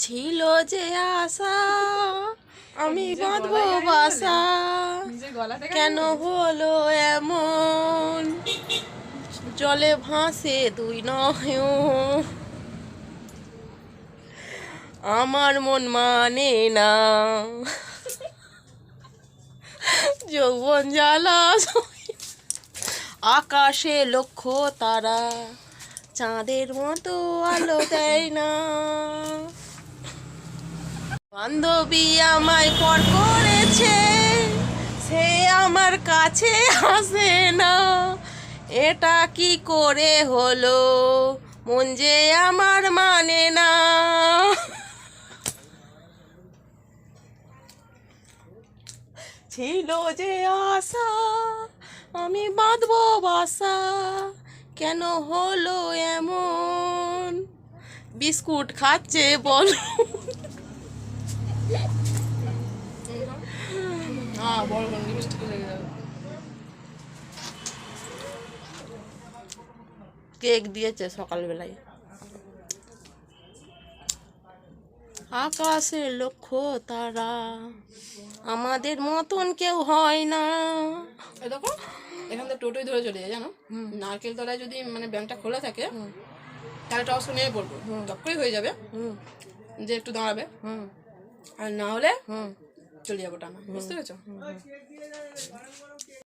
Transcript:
ছিল যে আশা আমি বাঁধবো বাসা। কেন হলো এমন? জলে ভাসে দুই নয়ন। আমার মন মানে না। যৌবন জ্বালা। আকাশে লক্ষ্য তারা। চাঁদের মতো আলো দেয় না। বান্ধবী আমায় পর করেছে, সে আমার কাছে আসে না। এটা কি করে হলো? মন যে আমার মানে না। ছিল যে আশা, আমি বাঁধবো বাসা, কেন হলো এমন? বিস্কুট খাচ্ছে বলো। বড় বড় লিপস্টিক লেগে যাবে কেক দিয়েছে সকালবেলায়। আকাশে লক্ষ্য তারা আমাদের মতন কেউ হয় না। দেখো এখান থেকে টোটোই ধরে চলে যায় জানো? নারকেল তলায় যদি মানে ব্যাংকটা খোলা থাকে তাহলে টস নিয়ে পড়ব তখনই হয়ে যাবে হুম। যে একটু দাঁড়াবে। হুম। আর না হলে হুম। চলে যাব টানা। বুঝতে পেরেছ?